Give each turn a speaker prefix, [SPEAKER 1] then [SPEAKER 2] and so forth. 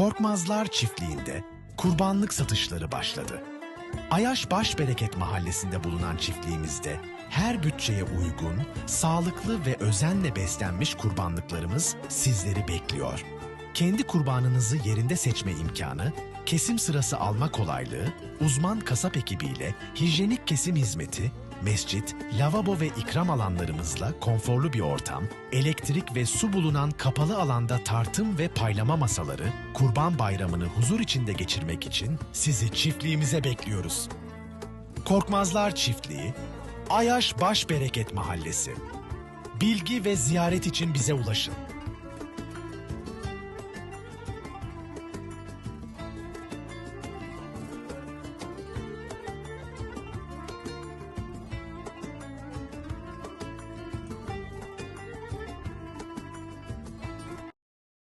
[SPEAKER 1] Korkmazlar çiftliğinde kurbanlık satışları başladı. Ayaş Başbereket mahallesinde bulunan çiftliğimizde her bütçeye uygun, sağlıklı ve özenle beslenmiş kurbanlıklarımız sizleri bekliyor. Kendi kurbanınızı yerinde seçme imkanı, kesim sırası alma kolaylığı, uzman kasap ekibiyle hijyenik kesim hizmeti, mescit, lavabo ve ikram alanlarımızla konforlu bir ortam, elektrik ve su bulunan kapalı alanda tartım ve paylama masaları, kurban bayramını huzur içinde geçirmek için sizi çiftliğimize bekliyoruz. Korkmazlar Çiftliği, Ayaş Başbereket Mahallesi. Bilgi ve ziyaret için bize ulaşın.